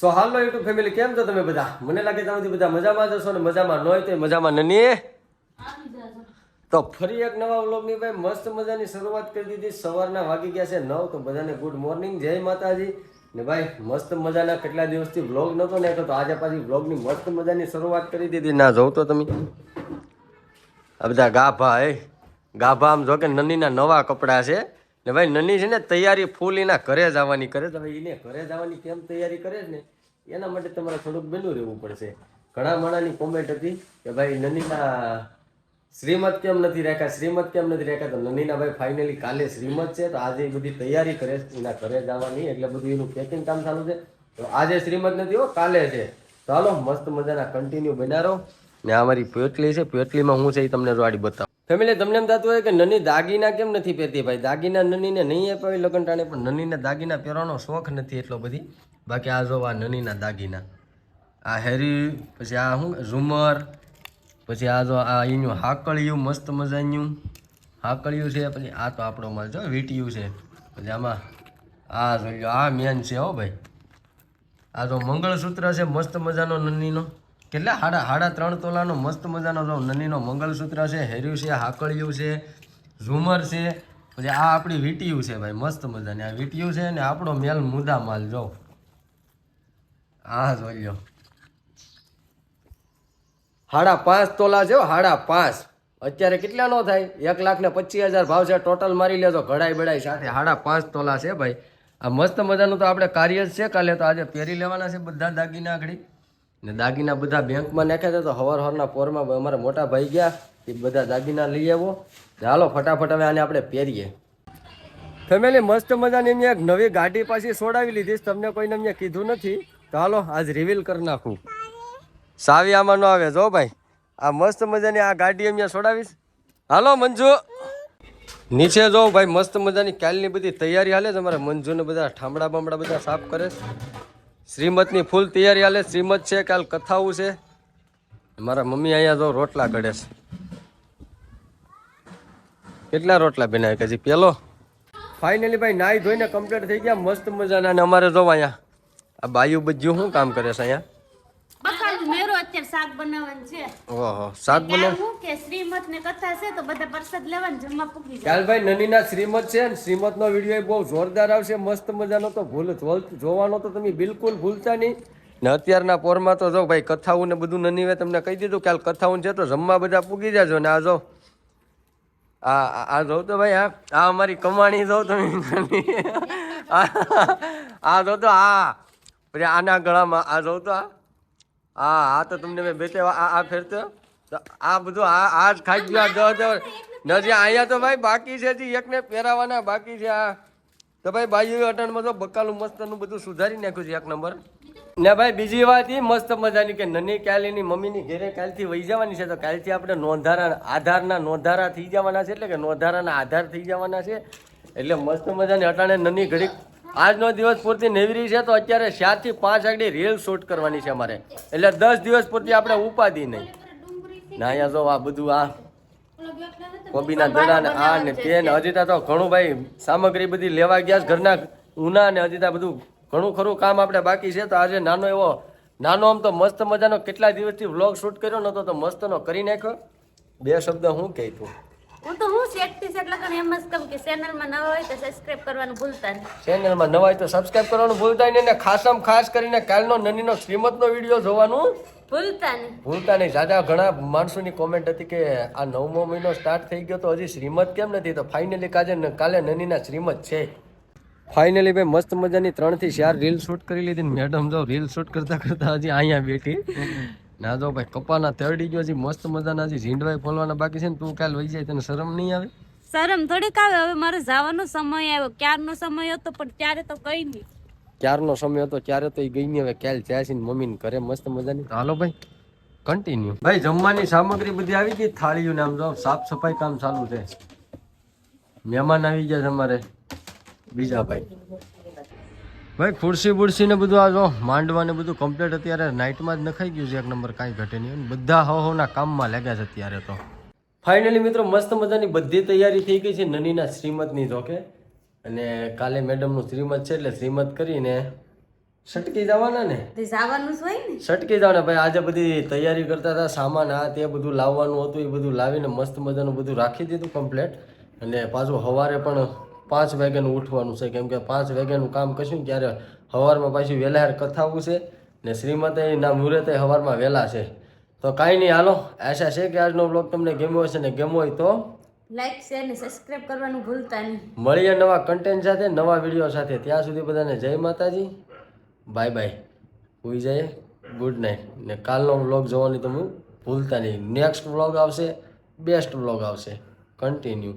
સો હાલો YouTube family કેમ છો તમે બધા? મને લાગે તમે બધા મજામાં જ હશો ને મજામાં ન હોય તો મજામાં નની તો ફરી એક નવા વ્લોગની ભાઈ મસ્ત મજાની શરૂઆત કરી દીધી. સવારના વાગી ગયા છે નવ, તો બધાને ગુડ મોર્નિંગ જય માતાજી. ને ભાઈ, મસ્ત મજાના કેટલા દિવસથી વ્લોગ નહોતો ને તો આજે પાછી વ્લોગની મસ્ત મજાની શરૂઆત કરી દીધી. ના જોઉં તો તમે. આ બધા ગાભા, એ ગાભા આમ જો કે નનીના નવા કપડાં છે. ને ભાઈ નની છે ને તૈયારી ફૂલ એના ઘરે જવાની કરે તો એને ઘરે જવાની કેમ તૈયારી કરે ને, એના માટે તમારે થોડુંક બન્યું રહેવું પડશે. ઘણા માણાની કોમેન્ટ હતી કે ભાઈ નનીના શ્રીમત કેમ નથી રાખ્યા, શ્રીમત કેમ નથી રાખ્યા? તો નનીના ભાઈ ફાઇનલી કાલે શ્રીમત છે, તો આજે બધી તૈયારી કરે એના ઘરે જવાની એટલે બધું એનું પેકિંગ કામ ચાલુ છે. તો આજે શ્રીમત નથી હો, કાલે છે. ચાલો મસ્ત મજાના કન્ટિન્યુ બનાવો ને આ મારી પેટલી છે, પેટલીમાં હું છે એ તમને રોડી બતાવું. ફેમિલી તમને એમ થતું હોય કે નની દાગીના કેમ નથી પહેરતી ભાઈ? દાગીના નનીને નહીં અપાવી લગન ટાણે પણ નનીને દાગીના પહેરવાનો શોખ નથી એટલો બધી. બાકી આ જો આ નનીના દાગીના. આ હેરી, પછી આ શું? ઝુમર, પછી આ જો આ એનું હાકળિયું, મસ્ત મજાનું. હાકળિયું છે, પછી આ તો આપણો માલ જો વીટિયું છે. પછી આમાં આ જોઈ આ મેન છે, હો, ભાઈ. આ જો મંગળસૂત્ર છે, મસ્ત મજાનો નનીનો. કેટલા? હાડા હાડા ત્રણ તોલાનો મસ્ત મજાનો જો નનીનો મંગળસૂત્ર છે, હેર્યું છે, હાકળિયું છે, ઝુમર છે, પછી આ આપણી વીટીયું છે ભાઈ, મસ્ત મજાની. આ વીટીયું છે ને આપણો મેલ મુદા માલ, જો. હા જોઈ લો હાડા પાંચ તોલા છે હાડા પાંચ. અત્યારે કેટલા નો થાય? એક લાખ ને પચીસ હજાર ભાવ છે. ટોટલ મારી લેજો, ઘડાઈ બડાઈ સાથે. હાડા પાંચ તોલા છે ભાઈ. આ મસ્ત મજાનું તો આપણે કાર્ય જ છે. કાલે તો આજે પહેરી લેવાના છે બધા દાગીના આગળ. ને દાગીના બધા બેંકમાં નાખ્યા તો હવાર હવારના પોરમાં અમારા મોટા ભાઈ ગયા, એ બધા દાગીના લઈ આવો. ચાલો ફટાફટ હવે આને આપણે પહેરીએ. ફેમિલી, મસ્ત મજાની મેં એક નવી ગાડી પાછી છોડાવી લીધી તમને કોઈને મેં કીધું નથી. તો હાલો, આજ રિવીલ કરી નાખું. સાવી આમાં ન આવે જો ભાઈ. આ મસ્ત મજાની આ ગાડી અમે છોડાવીશ હાલો, મંજુ. નીચે જો, ભાઈ, મસ્ત મજાની કાલની બધી તૈયારી હાલે છે, અમારા મંજુને બધા ઠામડા બામડા બધા સાફ કરે છે શ્રીમતની ફૂલ તૈયારી હાલે શ્રીમત છે, કાલ કથાવું છે. મારા મમ્મી અહીંયા તો રોટલા ઘડે છે. કેટલા રોટલા બનાવે કે હજી પેલો? ફાઇનલી ભાઈ નાહી ધોઈને કમ્પ્લીટ થઈ ગયા, મસ્ત મજાના. અને અમારે જો અહીંયા, આ બાયુ બધું શું કામ કરે છે અહીંયા? શાક બનાવવાનું છે. ઓહો શાક બનાવ હું કે શ્રીમત ને કથા છે તો બધા પ્રસાદ લેવાનું જમવા પૂકી જાય. કાલભાઈ નનીના શ્રીમત છે ને શ્રીમતનો વીડિયો બહુ જોરદાર આવશે મસ્ત મજાનો તો ભૂલ જોવાનો તો તમે બિલકુલ ભૂલતા નહીં. ને અત્યારના પોરમાં તો જો ભાઈ કથાઓ ને બધું નનીવે તમને કહી દીધું કાલ કથાઓ છે તો જમવા બધા પૂગી જાજો ને આ જો. આ આ- જો તો ભાઈ આ આ અમારી કમાણી જો તમે આ આ જો તો આ પછી આના ગળામાં આ જો તો આ. હા હા, તો તમને મેં બેતે આ ફેરતો આ બધું આ આ જ ખાઈ ગયો જો નજી અહીંયા તો ભાઈ બાકી છે હજી એકને પહેરાવાના બાકી છે આ. તો ભાઈ બાજુ અટણમાં તો બકાલું મસ્તનું બધું સુધારી નાખ્યું છે એક નંબર. ને ભાઈ બીજી વાત એ મસ્ત મજાની કે નની કાલીની મમ્મીની ઘેરે કાલથી વહી જવાની છે, તો કાલથી આપણે નોંધારા, આધારના નોંધારા થઈ જવાના છે, એટલે કે નોંધારાના આધાર થઈ જવાના છે. એટલે મસ્ત મજાની અટાણે નની ઘડીક આજનો દિવસ પૂરતી નેવરી છે તો અત્યારે ચારથી પાંચ આગળ રીલ શૂટ કરવાની છે અમારે. એટલે દસ દિવસ પૂરતી આપણે ઉપાધી નહીં. ના, અહીંયા જો આ બધું આ કોબીના દડા ને આ ને તે ને હજી તો ઘણું ભાઈ સામગ્રી બધી લેવા ગયા ઘરના ઉના ને હજી તો બધું ઘણું ખરું કામ આપણે બાકી છે. તો આજે નાનો એવો નાનો આમ તો મસ્ત મજાનો કેટલા દિવસથી વ્લોગ શૂટ કર્યો નતો તો મસ્તનો કરી નાખ્યો. બે શબ્દ હું કહી તું હું તો હું સેટથી સેટ એટલે તને એમ જ કહું કે ચેનલમાં નવા હોય તો સબસ્ક્રાઇબ કરવાનું ભૂલતા નહીં. ચેનલમાં નવા હોય તો સબસ્ક્રાઇબ કરવાનું ભૂલતા નહીં ને ખાસમ ખાસ કરીને કાલનો નનીનો શ્રીમતનો વીડિયો જોવાનું ભૂલતા નહીં. ભૂલતા નહીં. દાદા ઘણા માણસોની કોમેન્ટ હતી કે આ નવમો મહિનો સ્ટાર્ટ થઈ ગયો તો હજી શ્રીમત કેમ નથી? તો ફાઇનલી કાજે કાલે નનીના શ્રીમત છે. ફાઇનલી ભાઈ મસ્ત મજાની ત્રણથી ચાર રીલ શૂટ કરી લીધી મેડમ જો રીલ શૂટ કરતા કરતા હજી અહીંયા બેઠી. ના જો ભાઈ કપાના તરડી ગયો હજી મસ્ત મજાના હજી ઝીંડવાય ફોલવાના બાકી છે ને તું કાલ વહી જાય તને શરમ નહીં આવે? શરમ થોડીક આવે હવે મારે જવાનો સમય આવ્યો ક્યારનો સમય હતો પણ ત્યારે તો કઈ નહીં. ક્યારનો સમય હતો ત્યારે તો એ ગઈ નહીં હવે ક્યાલ જાય છે ને મમ્મીને ઘરે મસ્ત મજાની. હાલો ભાઈ કન્ટિન્યુ ભાઈ જમવાની સામગ્રી બધી આવી ગઈ થાળીઓ ને આમ જો સાફ સફાઈ કામ ચાલુ છે. મહેમાન આવી ગયા છે અમારે. બીજા ભાઈ. ભાઈ ખુરશી બુરશી ને બધું આ જો માંડવા ને બધું કમ્પ્લીટ અત્યારે નાઇટમાં જ નખાઈ ગયું છે. એક નંબર કાંઈ ઘટે નહીં બધા હો હોના કામમાં લાગ્યા છે અત્યારે તો. ફાઇનલી મિત્રો મસ્ત મજાની બધી તૈયારી થઈ ગઈ છે નનીના શ્રીમતની જોકે અને કાલે મેડમનું શ્રીમત છે એટલે શ્રીમત કરીને સટકી જવાના ને. જવાનું હોય ને. સટકી જવાના ભાઈ આજે બધી તૈયારી કરતા હતા સામાન આ તે બધું લાવવાનું હતું એ બધું લાવીને મસ્ત મજાનું બધું રાખી દીધું કમ્પ્લેટ અને પાછું સવારે પણ પાંચ વાગ્યાનું ઉઠવાનું છે. કેમ કે પાંચ વાગ્યાનું કામ કરશું ત્યારે સવારમાં પાછું વહેલા કથાવું છે ને શ્રીમતી ના મુહૂર્તે સવારમાં વહેલા છે. તો કાંઈ નહીં હાલો આશા છે કે આજનો બ્લોગ તમને ગમ્યો હશે ને ગમ્યો હોય તો લાઈક શેર ને સબસ્ક્રાઇબ કરવાનું ભૂલતા નહીં. મળીએ નવા કન્ટેન્ટ સાથે નવા વીડિયો સાથે. ત્યાં સુધી બધાને જય માતાજી. બાય બાય હોઈ જાય ગુડ નાઇટ ને કાલનો વ્લોગ જોવાની તમે ભૂલતા નહીં. નેક્સ્ટ વ્લોગ આવશે બેસ્ટ વ્લોગ આવશે. કન્ટિન્યુ